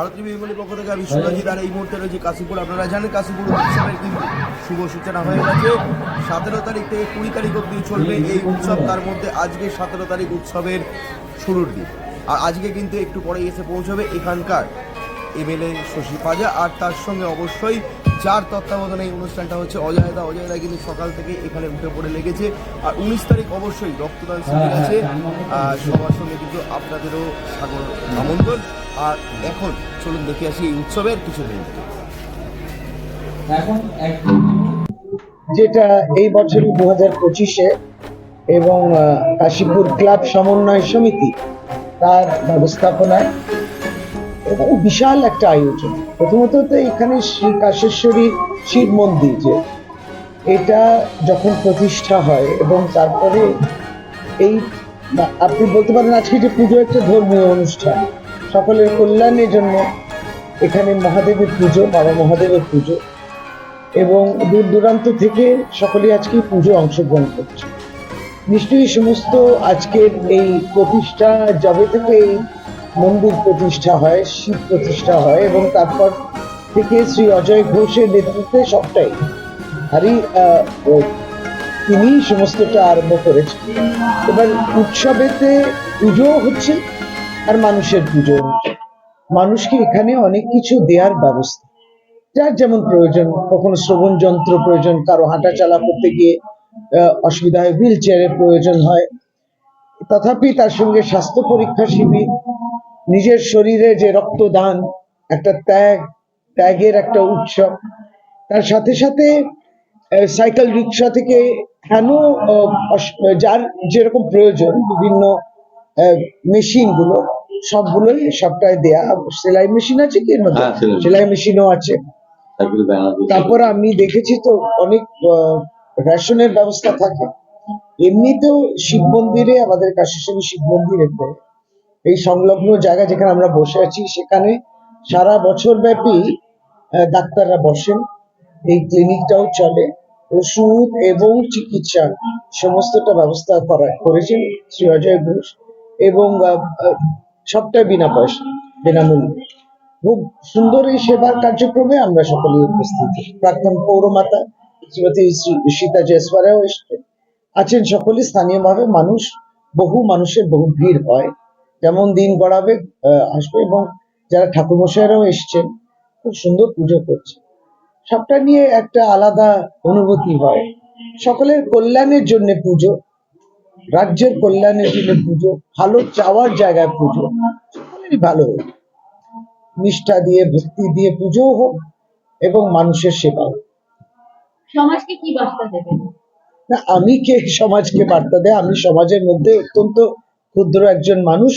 ভারতীয় বিমানের পক্ষ থেকে আমি সুরজিৎ আর এই মুহূর্তে রয়েছে কাশীপুর। আপনারা জানেন কাশীপুর শুভ সূচনা হয়ে গেছে। সতেরো তারিখ থেকে কুড়ি তারিখ অব্দি চলবে এই উৎসব। তার মধ্যে আজকে সতেরো তারিখ উৎসবের শুরুর দিন। আর আজকে কিন্তু একটু পরে এসে পৌঁছবে এখানকার এমএলএ শশী পাজা। আর তার সঙ্গে অবশ্যই যার তত্ত্বাবধানে এই অনুষ্ঠানটা হচ্ছে। অজয়দা অজয়দা কিন্তু সকাল থেকে এখানে উঠে পড়ে লেগেছে। আর উনিশ তারিখ অবশ্যই রক্তদান শিবির আছে। আর সবার সঙ্গে কিন্তু আপনাদেরও সাগর আমন্ত্রণ। আর এখন চলুন দেখে আসি এই উৎসবের কিছু দিন এখন যেটা এই বছরই দু হাজার পঁচিশে এবং আহ, কাশীপুর ক্লাব সমন্বয় সমিতি তার ব্যবস্থাপনায় এবং বিশাল একটা আয়োজন। প্রথমত তো এখানে শ্রী কাশেশ্বরী শিব মন্দির যে, এটা যখন প্রতিষ্ঠা হয় এবং তারপরে এই আপনি বলতে পারেন আজকে যে পুজো একটা ধর্মীয় অনুষ্ঠান। সকলের কল্যাণের জন্য এখানে মহাদেবের পুজো, বাবা মহাদেবের পুজো এবং দূর দূরান্ত থেকে সকলে আজকে পুজো অংশগ্রহণ করছে। নিশ্চয়ই সমস্ত আজকের এই প্রতিষ্ঠা, যবে থেকে এই মন্দির প্রতিষ্ঠা হয়, শিব প্রতিষ্ঠা হয় এবং তারপর থেকে শ্রী অজয় ঘোষের নেতৃত্বে সবটাই। আরই তিনি সমস্তটা আরম্ভ করেছেন। এবার উৎসবেতে পুজো হচ্ছে আর মানুষের পুজো হচ্ছে। মানুষকে এখানে অনেক কিছু দেওয়ার ব্যবস্থা। যার যেমন প্রয়োজন, কখনো শ্রবণ যন্ত্র প্রয়োজন, কারও হাঁটা চালা করতে গিয়ে অসুবিধা হয়, হুইল চেয়ারের প্রয়োজন হয়। তথাপি তার সঙ্গে স্বাস্থ্য পরীক্ষা শিবির নিজের শরীরে যে রক্তদান একটা ত্যাগ ত্যাগের একটা উৎসব তার সাথে সাথে সাইকেল রিক্সা থেকে কেন যার যেরকম প্রয়োজন বিভিন্ন মেশিনগুলো সবগুলোই সবটাই দেয়া সেলাই মেশিন আছে কি হ্যাঁ, সেলাই। মেশিনও আছে। তারপর আমি দেখেছি তো অনেক রেশনের ব্যবস্থা থাকে। এমনিতেও শিব মন্দিরে আমাদের কাশেশ্বরী শিব মন্দিরেতে এই সংলগ্ন জায়গা যেখানে আমরা বসে আছি, সেখানে সারা বছর ব্যাপী ডাক্তাররা বসেন। এই ক্লিনিকটাও চলে। ওষুধ এবং চিকিৎসা সমস্তটা ব্যবস্থা করা করেছেন শ্রী অজয় ঘোষ এবং সবটাই বিনা পয়সা, বিনামূল্যে। খুব সুন্দর এই সেবার কার্যক্রমে আমরা সকলে উপস্থিত। প্রাক্তন পৌরমাতা শ্রীমতী শ্রী সীতা জয়সওয়ারাও এসছেন। আছেন সকলে, স্থানীয়ভাবে মানুষ, বহু মানুষের বহু ভিড় হয়। যেমন দিন গড়াবে আসবে এবং যারা ঠাকুরমশাইরাও এসছেন খুব সুন্দর পুজো করছে। সবটা নিয়ে একটা আলাদা অনুভূতি হয়। সকলের কল্যাণের জন্য পুজো রাজ্যের কল্যাণের জন্য পুজো ভালো চাওয়ার জায়গায় পুজো সকলেরই ভালো হোক। নিষ্ঠা দিয়ে ভক্তি দিয়ে পুজো হোক এবং মানুষের সেবা হোক সমাজকে কি বার্তা দেবেন? না আমি কে সমাজকে বার্তা দেয়? আমি সমাজের মধ্যে অত্যন্ত ক্ষুদ্র একজন মানুষ।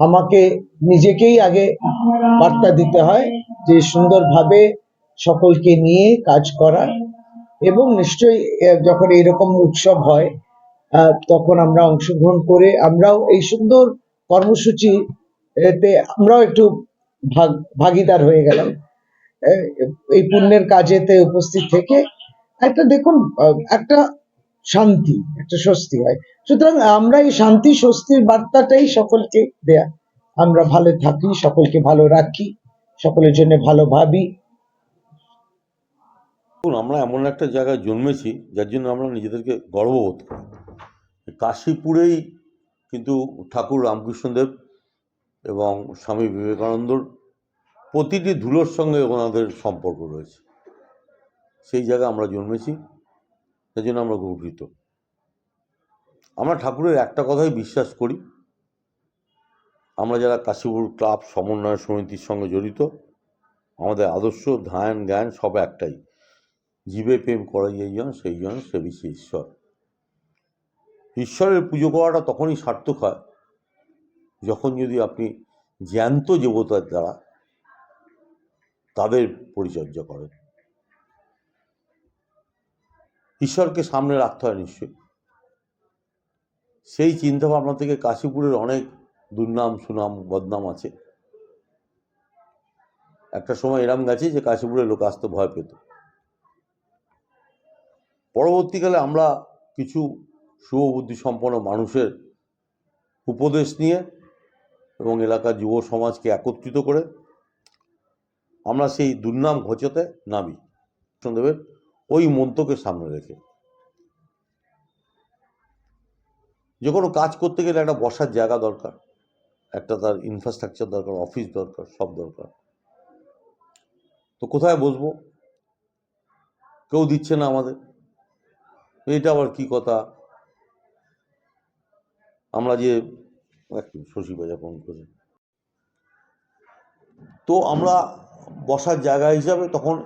আমাকে নিজেকেই আগে বার্তা দিতে হয় যে সুন্দরভাবে সকলকে নিয়ে কাজ করা এবং নিশ্চয়ই যখন এইরকম উৎসব হয় তখন আমরা অংশগ্রহণ করে আমরাও এই সুন্দর কর্মসূচি, এতে আমরাও একটু ভাগ, ভাগিদার হয়ে গেলাম। এই পুণ্যের কাজেতে উপস্থিত থেকে একটা দেখুন একটা শান্তি, একটা স্বস্তি হয়। সুতরাং আমরা এই শান্তি, স্বস্তির বার্তাটাই সকলকে দেয়া। আমরা ভালো থাকি, সকলকে ভালো রাখি, সকলের জন্য ভালো ভাবি। আমরা এমন একটা জায়গায় জন্মেছি, যার জন্য আমরা নিজেদেরকে গর্ববোধ করি। কাশীপুরেই কিন্তু ঠাকুর রামকৃষ্ণদেব এবং স্বামী বিবেকানন্দর প্রতিটি ধুলোর সঙ্গে ওনাদের সম্পর্ক রয়েছে। সেই জায়গায় আমরা জন্মেছি। সেই জন্য আমরা গর্বিত আমরা ঠাকুরের একটা কথাই বিশ্বাস করি। আমরা যারা কাশীপুর ক্লাব সমন্বয় সমিতির সঙ্গে জড়িত, আমাদের আদর্শ, ধ্যান, জ্ঞান সব একটাই। জীবে প্রেম করে যেইজন সেই জন সে বেশি ঈশ্বর। ঈশ্বরের পুজো করাটা তখনই সার্থক হয়, যখন যদি আপনি জ্যান্ত দেবতার দ্বারা তাদের পরিচর্যা করেন। ঈশ্বরকে সামনে রাখতে হয় নিশ্চয়ই। সেই চিন্তা ভাবনা থেকে কাশীপুরের অনেক দুর্নাম, সুনাম, বদনাম আছে। একটা সময় এরম গেছে যে কাশীপুরের লোক আসতে ভয় পেত। পরবর্তীকালে আমরা কিছু শুভবুদ্ধি সম্পন্ন মানুষের উপদেশ নিয়ে এবং এলাকার যুব সমাজকে একত্রিত করে আমরা সেই দুর্নাম ঘোচাতে নামি। দেবের ওই মন্ত্রকে সামনে রেখে। যে কোনো কাজ করতে গেলে একটা বসার জায়গা দরকার, একটা তার ইনফ্রাস্ট্রাকচার দরকার অফিস দরকার, সব দরকার। তো কোথায় বসবো? কেউ দিচ্ছে না আমাদের। এটা আবার কি কথা? আমরা যে শশী বাজা ফোন করে তো আমরা বসার জায়গা হিসাবে তখন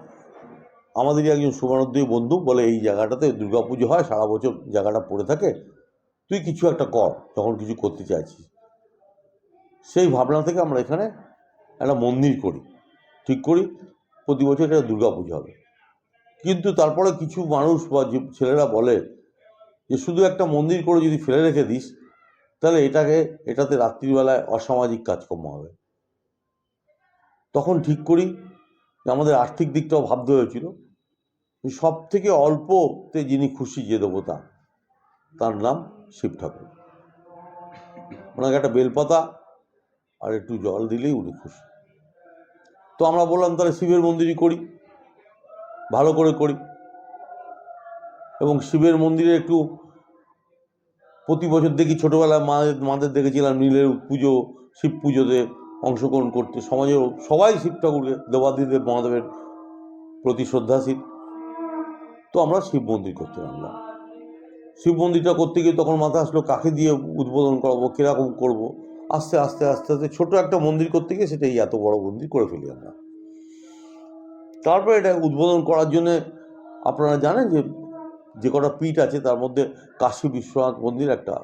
আমাদেরই একজন সুবর্ণোদয় বন্ধু বলে এই জায়গাটাতে দুর্গাপুজো হয়, সারা বছর জায়গাটা পড়ে থাকে। তুই কিছু একটা কর, যখন কিছু করতে চাইছিস। সেই ভাবনা থেকে আমরা এখানে একটা মন্দির করি, ঠিক করি। প্রতি বছর এটা দুর্গাপুজো হবে। কিন্তু তারপরে কিছু মানুষ বা ছেলেরা বলে যে, শুধু একটা মন্দির করে যদি ফেলে রেখে দিস, তাহলে এটাকে, এটাতে রাত্রিবেলায় অসামাজিক কাজকর্ম হবে। তখন ঠিক করি আমাদের আর্থিক দিকটাও ভাবতে হয়েছিল। সব থেকে অল্পতে যিনি খুশি, যে দেবতা, তার নাম শিব ঠাকুর। ওনাকে একটা বেলপাতা আর একটু জল দিলেই উনি খুশি। তো আমরা বললাম, তাহলে শিবের মন্দিরই করি, ভালো করে করি। এবং শিবের মন্দিরে একটু প্রতি বছর দেখি, ছোটোবেলায় মাদের মাদের দেখেছিলাম নীলের পুজো, শিব পুজোতে অংশগ্রহণ করতে। সমাজের সবাই শিব ঠাকুরকে দেবাদিদেব মহাদেবের প্রতি শ্রদ্ধাশীল তো আমরা শিব মন্দির করতে নামলাম। শিব মন্দিরটা করতে গিয়ে তখন মাথা আসলো, কাকে দিয়ে উদ্বোধন করাবো, কীরকম করব? আস্তে আস্তে আস্তে আস্তে ছোট একটা মন্দির করতে গিয়ে সেটা এই এত বড় মন্দির করে ফেলি আমরা। তারপরে এটা উদ্বোধন করার জন্যে আপনারা জানেন যে যে কটা পীঠ আছে তার মধ্যে কাশী বিশ্বনাথ মন্দির একটা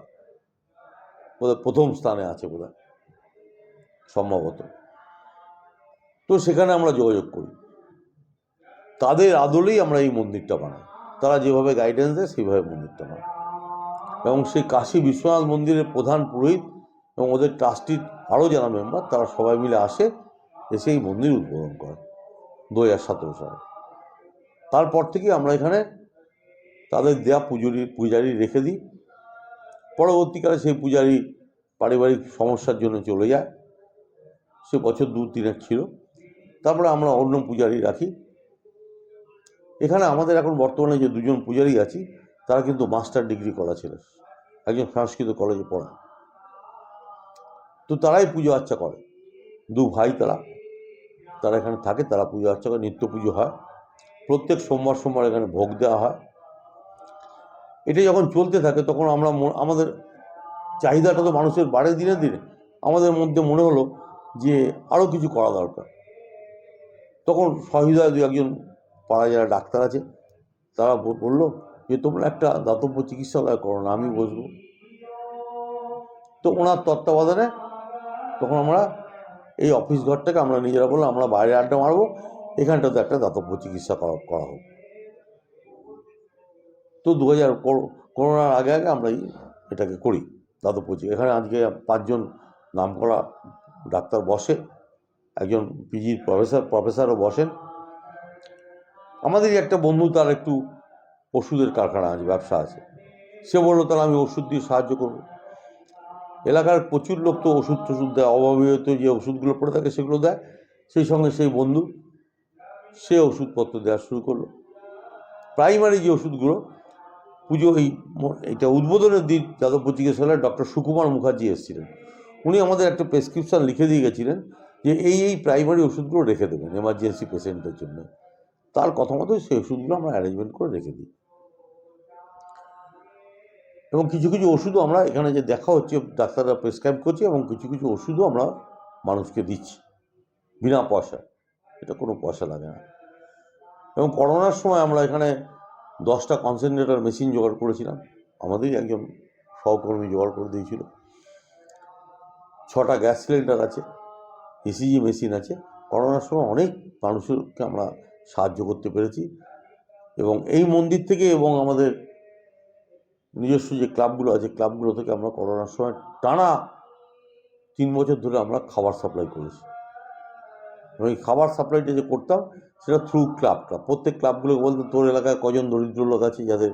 প্রথম স্থানে আছে বোধহয়। সম্ভবত। তো সেখানে আমরা যোগাযোগ করি। তাদের আদলেই আমরা এই মন্দিরটা বানাই। তারা যেভাবে গাইডেন্স দেয়, সেইভাবে মন্দিরটা বানাই। এবং সেই কাশী বিশ্বনাথ মন্দিরের প্রধান পুরোহিত এবং ওদের ট্রাস্টির আরও যারা মেম্বার তারা সবাই মিলে আসে, এসে এই মন্দির উদ্বোধন করে দু হাজার সতেরো সালে। তারপর থেকে আমরা এখানে তাদের দেয়া পুজোরি, পূজারি রেখে দিই। পরবর্তীকালে সেই পূজারি পারিবারিক সমস্যার জন্য চলে যায়। সে বছর দু তিনেক ছিল। তারপরে আমরা অন্য পূজারি রাখি। এখানে আমাদের এখন বর্তমানে যে দুজন পূজারি আছি, তারা কিন্তু মাস্টার ডিগ্রি করা ছিল, একজন সংস্কৃত কলেজে পড়া তো তারাই পুজো আর্চা করে। দু ভাই তারা তারা এখানে থাকে, তারা পুজো আর্চা করে, নিত্য পুজো হয়। প্রত্যেক সোমবার সোমবার এখানে ভোগ দেওয়া হয়। এটা যখন চলতে থাকে, তখন আমরা আমাদের চাহিদাটা তো মানুষের বাড়ে দিনে দিনে। আমাদের মধ্যে মনে হলো যে আরও কিছু করা দরকার। তখন সহিদা দু একজন পাড়ায় যারা ডাক্তার আছে, তারা বলল যে, তোমরা একটা দাতব্য চিকিৎসালয় করো না, আমি বসবো। তো ওনার তত্ত্বাবধানে তখন আমরা এই অফিস ঘরটাকে আমরা নিজেরা বললাম, আমরা বাইরে আড্ডা মারবো, এখানটাতে একটা দাতব্য চিকিৎসা করা করা হোক। তো দু হাজার করোনার আগে আগে আমরা এটাকে করি, দাতব্য এখানে আজকে পাঁচজন নাম করা ডাক্তার বসে, একজন পিজির প্রফেসর প্রফেসরও বসেন। আমাদেরই একটা বন্ধু, তার একটু ওষুধের কারখানা আছে, ব্যবসা আছে। সে বলল, তাহলে আমি ওষুধ দিয়ে সাহায্য করব। এলাকার প্রচুর লোক তো ওষুধ টষুধ দেয়, অভাবীয়ত যে ওষুধগুলো পড়ে থাকে সেগুলো দেয়। সেই সঙ্গে সেই বন্ধু, সে ওষুধপত্র দেওয়া শুরু করল। প্রাইমারি যে ওষুধগুলো, পুজো এই এটা উদ্বোধনের দিন যাদবপুর চিকিৎসালয়ে ডক্টর সুকুমার মুখার্জি এসেছিলেন। উনি আমাদের একটা প্রেসক্রিপশন লিখে দিয়ে গেছিলেন যে এই এই প্রাইমারি ওষুধগুলো রেখে দেবেন এমার্জেন্সি পেশেন্টের জন্য। তার কথা মতো সেই ওষুধগুলো আমরা অ্যারেঞ্জমেন্ট করে রেখে দিই। এবং কিছু কিছু ওষুধও আমরা এখানে যে দেখা হচ্ছে, ডাক্তাররা প্রেসক্রাইব করছে এবং কিছু কিছু ওষুধও আমরা মানুষকে দিচ্ছি, বিনা পয়সা। এটা কোনো পয়সা লাগে না। এবং করোনার সময় আমরা এখানে দশটা কনসেন্ট্রেটর মেশিন জোগাড় করেছিলাম। আমাদেরই একজন সহকর্মী জোগাড় করে দিয়েছিল। ছটা গ্যাস সিলিন্ডার আছে ইসিজি মেশিন আছে। করোনার সময় অনেক মানুষকে আমরা সাহায্য করতে পেরেছি এবং এই মন্দির থেকে এবং আমাদের নিজস্ব যে ক্লাবগুলো আছে, ক্লাবগুলো থেকে আমরা করোনার সময় টানা তিন বছর ধরে আমরা খাবার সাপ্লাই করেছি। এবং এই খাবার সাপ্লাইটা যে করতাম, সেটা থ্রু ক্লাব ক্লাব প্রত্যেক ক্লাবগুলোকে বলতো তোর এলাকায় কজন দরিদ্র লোক আছে যাদের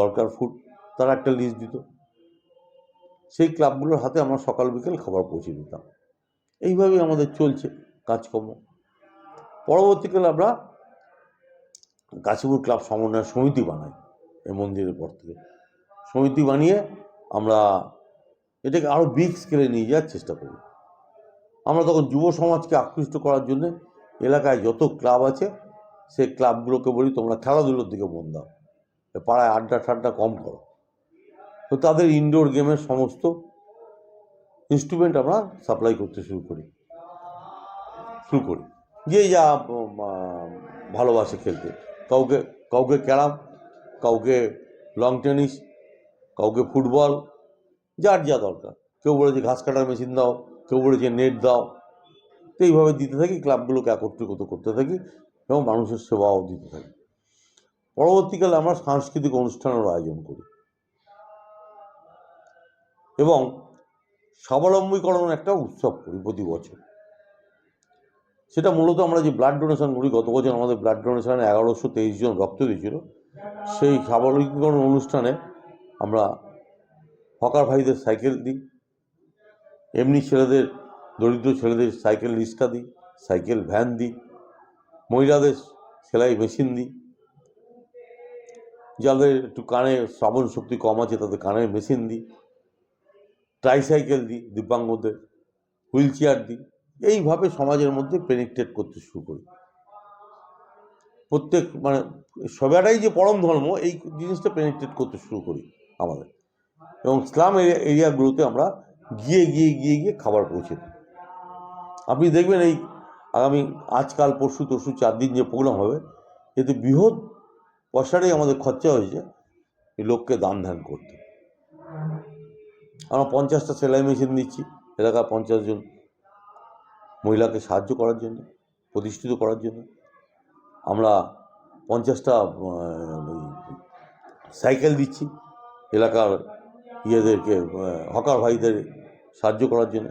দরকার ফুড তারা একটা লিস্ট দিত। সেই ক্লাবগুলোর হাতে আমরা সকাল বিকেল খাবার পৌঁছে দিতাম। এইভাবেই আমাদের চলছে কাজকর্ম। পরবর্তীকালে আমরা কাশীপুর ক্লাব সমন্বয় সমিতি বানাই এই মন্দিরের পর থেকে। সমিতি বানিয়ে আমরা এটাকে আরও বিগ স্কেলে নিয়ে যাওয়ার চেষ্টা করি। আমরা তখন যুব সমাজকে আকৃষ্ট করার জন্য এলাকায় যত ক্লাব আছে, সেই ক্লাবগুলোকে বলি তোমরা খেলাধুলোর দিকে মন দাও। পাড়ায় আড্ডা ঠাড্ডা কম করো। তো তাদের ইনডোর গেমের সমস্ত ইনস্ট্রুমেন্ট আমরা সাপ্লাই করতে শুরু করি। শুরু করি। যে যা ভালোবাসে খেলতে। কাউকে কাউকে ক্যারাম, কাউকে লং টেনিস কাউকে ফুটবল, যার যা দরকার। কেউ বলেছে ঘাস কাটার মেশিন দাও, কেউ বলেছে নেট দাও। তো এইভাবে দিতে থাকি, ক্লাবগুলোকে একত্রিত করতে থাকি এবং মানুষের সেবাও দিতে থাকি। পরবর্তীকালে আমরা সাংস্কৃতিক অনুষ্ঠানেরও আয়োজন করি। এবং স্বাবলম্বীকরণ একটা উৎসব করি প্রতি বছর। সেটা মূলত আমরা যে ব্লাড ডোনেশন করি, গত বছর আমাদের ব্লাড ডোনেশনে এগারোশো তেইশ জন রক্ত দিয়েছিল। সেই স্বাবলম্বীকরণ অনুষ্ঠানে আমরা হকার ভাইদের সাইকেল দিই, এমনি ছেলেদের, দরিদ্র ছেলেদের সাইকেল রিক্সা দিই, সাইকেল ভ্যান দিই, মহিলাদের সেলাই মেশিন দিই। যাদের একটু কানে শ্রবণ শক্তি কম আছে, তাদের কানের মেশিন দিই। ট্রাইসাইকেল দিই, দিব্যাঙ্গদের হুইল চেয়ার দিই, এইভাবে সমাজের মধ্যে পেনিট্রেট করতে শুরু করি। প্রত্যেক মানে সবাটাই যে পরম ধর্ম, এই জিনিসটা পেনিট্রেট করতে শুরু করি আমাদের। এবং স্লাম এরিয়া এরিয়াগুলোতে আমরা গিয়ে গিয়ে গিয়ে গিয়ে খাবার পৌঁছে দিই। আপনি দেখবেন এই আগামী আজকাল, পরশু, তরশু চার দিন যে প্রোগ্রাম হবে, এতে বৃহৎ পয়সাটাই আমাদের খরচা হয়েছে, এই লোককে দান ধ্যান করতে। আমরা পঞ্চাশটা সেলাই মেশিন দিচ্ছি এলাকার পঞ্চাশ জন মহিলাকে সাহায্য করার জন্য, প্রতিষ্ঠিত করার জন্য। আমরা পঞ্চাশটা সাইকেল দিচ্ছি এলাকার ইয়েদেরকে হকার ভাইদের সাহায্য করার জন্য।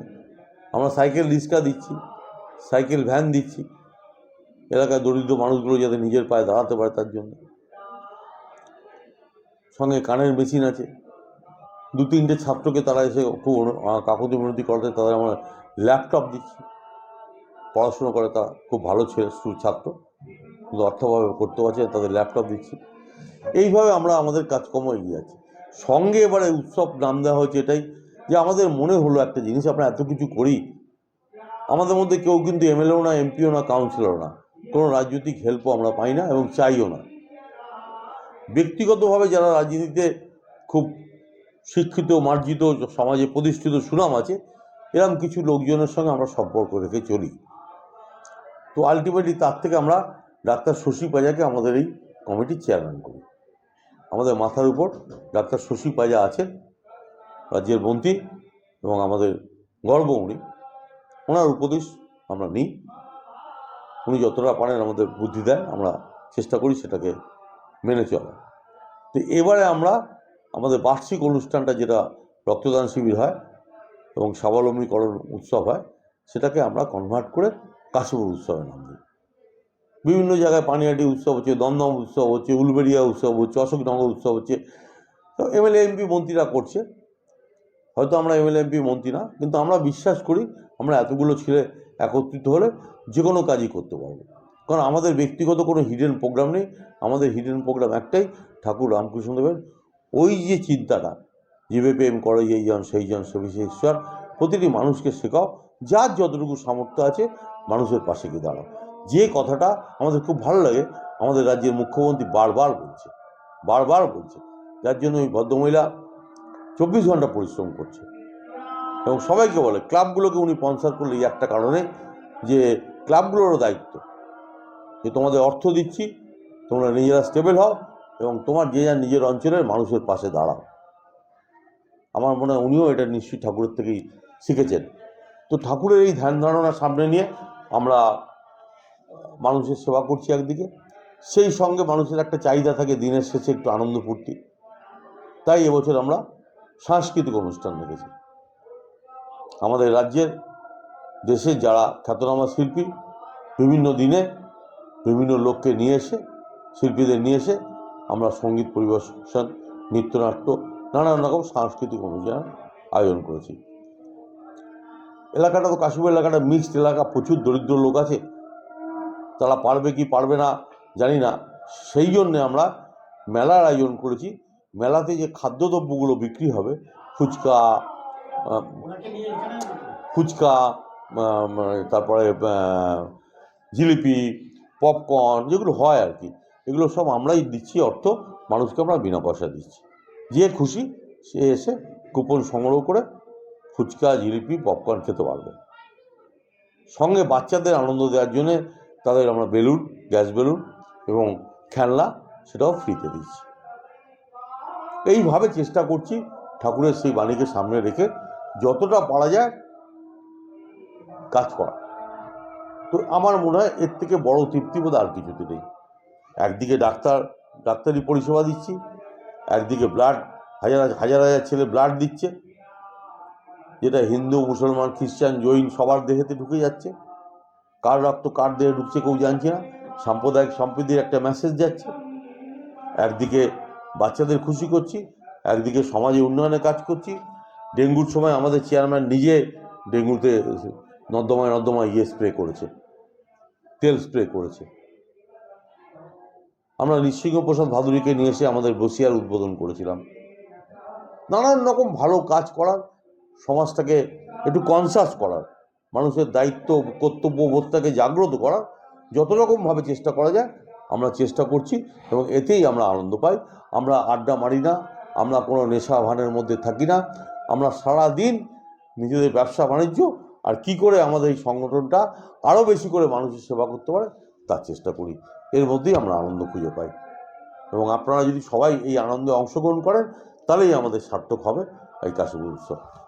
আমরা সাইকেল রিক্সা দিচ্ছি, সাইকেল ভ্যান দিচ্ছি, এলাকার দরিদ্র মানুষগুলো যাতে নিজের পায়ে দাঁড়াতে পারে তার জন্য। সঙ্গে কানের মেশিন আছে দু তিনটে ছাত্রকে তারা এসে খুব কাকুতি মিনতি করতে, তাদের আমরা ল্যাপটপ দিচ্ছি। পড়াশুনো করে তারা খুব ভালো ছেলে ছাত্র। কিন্তু অর্থভাবে করতে পারছে তাদের ল্যাপটপ দিচ্ছি। এইভাবে আমরা আমাদের কাজকর্ম এগিয়ে যাচ্ছি সঙ্গে এবারে উৎসব নাম দেওয়া হয়েছে এটাই, যে আমাদের মনে হলো একটা জিনিস, আমরা এত কিছু করি। আমাদের মধ্যে কেউ কিন্তু এমএলএও না, এমপিও না, কাউন্সিলরও না। কোনো রাজনৈতিক হেল্পও আমরা পাই না এবং চাইও না। ব্যক্তিগতভাবে যারা রাজনীতিতে খুব শিক্ষিত, মার্জিত, সমাজে প্রতিষ্ঠিত সুনাম আছে এরকম কিছু লোকজনের সঙ্গে আমরা সম্পর্ক রেখে চলি। তো আলটিমেটলি তার থেকে আমরা ডাক্তার শশী পাজাকে আমাদের এই কমিটির চেয়ারম্যান করি আমাদের মাথার উপর ডাক্তার শশী পাজা আছেন, রাজ্যের মন্ত্রী এবং আমাদের গর্ব উনি ওনার উপদেশ আমরা নিই। উনি যতটা পারেন আমাদের বুদ্ধি দেন, আমরা চেষ্টা করি সেটাকে মেনে চলা তো এবারে আমরা আমাদের বার্ষিক অনুষ্ঠানটা যেটা রক্তদান শিবির হয় এবং স্বাবলম্বীকরণ উৎসব হয়, সেটাকে আমরা কনভার্ট করে কাশীপুর উৎসবে নাম দিই। বিভিন্ন জায়গায় পানিহাটি উৎসব হচ্ছে, দমদম উৎসব হচ্ছে, উলবেড়িয়া উৎসব হচ্ছে, অশোকনগর উৎসব হচ্ছে। তো এমএলএ এমপি মন্ত্রীরা করছে। হয়তো আমরা এমএলএ এমপি মন্ত্রী না, কিন্তু আমরা বিশ্বাস করি আমরা এতগুলো ছেলে একত্রিত হলে যে কোনো কাজই করতে পারব। কারণ আমাদের ব্যক্তিগত কোনো হিডেন প্রোগ্রাম নেই, আমাদের হিডেন প্রোগ্রাম একটাই, ঠাকুর রামকৃষ্ণদেবের ওই যে চিন্তাটা, জীবে প্রেম করে, যেই জন, সেই জন, সে বিশেষ ঈশ্বর প্রতিটি মানুষকে শেখাও, যার যতটুকু সামর্থ্য আছে, মানুষের পাশে গিয়ে দাঁড়াও। যে কথাটা আমাদের খুব ভালো লাগে, আমাদের রাজ্যের মুখ্যমন্ত্রী বারবার বলছে বারবার বলছে, যার জন্য ওই ভদ্রমহিলা চব্বিশ ঘণ্টা পরিশ্রম করছে। এবং সবাইকে বলে, ক্লাবগুলোকে উনি স্পন্সার করলে এই একটা কারণে যে ক্লাবগুলোরও দায়িত্ব, যে তোমাদের অর্থ দিচ্ছি, তোমরা নিজেরা স্টেবল হও এবং তোমার যে যার নিজের অঞ্চলের মানুষের পাশে দাঁড়াও। আমার মনে হয় উনিও এটা নিশ্চয়ই ঠাকুরের থেকেই শিখেছেন। তো ঠাকুরের এই ধ্যান ধারণা সামনে নিয়ে আমরা মানুষের সেবা করছি একদিকে। সেই সঙ্গে মানুষের একটা চাহিদা থাকে দিনের শেষে একটু আনন্দ ফুর্তি। তাই এবছর আমরা সাংস্কৃতিক অনুষ্ঠান রেখেছি আমাদের রাজ্যের, দেশের যারা খ্যাতনামা শিল্পী, বিভিন্ন দিনে বিভিন্ন লোককে নিয়ে এসে, শিল্পীদের নিয়ে এসে আমরা সংগীত পরিবেশন, নৃত্যনাট্য, নানান রকম সাংস্কৃতিক অনুষ্ঠান আয়োজন করেছি। এলাকাটা তো কাশীপুর এলাকাটা মিক্সড এলাকা, প্রচুর দরিদ্র লোক আছে। তারা পারবে কি পারবে না জানি না। সেই জন্যে আমরা মেলার আয়োজন করেছি। মেলাতে যে খাদ্যদ্রব্যগুলো বিক্রি হবে, ফুচকা ফুচকা তারপরে জিলিপি পপকর্ন যেগুলো হয় আর কি। এগুলো সব আমরাই দিচ্ছি, অর্থ মানুষকে আমরা বিনা পয়সা দিচ্ছি। যে খুশি, সে এসে কুপন সংগ্রহ করে ফুচকা, জিলিপি পপকর্ন খেতে পারবে। সঙ্গে বাচ্চাদের আনন্দ দেওয়ার জন্যে তাদের আমরা বেলুন, গ্যাস বেলুন এবং খেলনা সেটাও ফ্রিতে দিচ্ছি। এইভাবে চেষ্টা করছি ঠাকুরের সেই বাণীকে সামনে রেখে যতটা পারা যায় কাজ করা। তো আমার মনে হয় এর থেকে বড় তৃপ্তিবোধ আর কিছুতে নেই। একদিকে ডাক্তার, ডাক্তারি পরিষেবা দিচ্ছি, একদিকে ব্লাড হাজার হাজার হাজার ছেলে ব্লাড দিচ্ছে, যেটা হিন্দু, মুসলমান, খ্রিস্টান, জৈন সবার দেহেতে ঢুকে যাচ্ছে। কার রক্ত কার দেহে ঢুকছে কেউ জানছে না, সাম্প্রদায়িক সম্প্রীতির একটা মেসেজ যাচ্ছে। একদিকে বাচ্চাদের খুশি করছি, একদিকে সমাজে উন্নয়নে কাজ করছি। ডেঙ্গুর সময় আমাদের চেয়ারম্যান নিজে ডেঙ্গুতে নর্দমায় নর্দমায় ইয়ে স্প্রে করেছে, তেল স্প্রে করেছে। আমরা নৃসিংহ প্রসাদ ভাদুরীকে নিয়ে এসে আমাদের বসিয়ার উদ্বোধন করেছিলাম। নানান রকম ভালো কাজ করার, সমাজটাকে একটু কনসাস করার, মানুষের দায়িত্ব, কর্তব্য বোধটাকে জাগ্রত করার, যত রকমভাবে চেষ্টা করা যায়, আমরা চেষ্টা করছি এবং এতেই আমরা আনন্দ পাই। আমরা আড্ডা মারি না, আমরা কোনো নেশা ভানের মধ্যে থাকি না, আমরা সারা দিন নিজেদের ব্যবসা বাণিজ্য, আর কি করে আমাদের এই সংগঠনটা আরও বেশি করে মানুষের সেবা করতে পারে তার চেষ্টা করি। এর মধ্যেই আমরা আনন্দ খুঁজে পাই। এবং আপনারা যদি সবাই এই আনন্দে অংশগ্রহণ করেন, তাহলেই আমাদের সার্থক হবে। এই কাশীপুর উৎসব।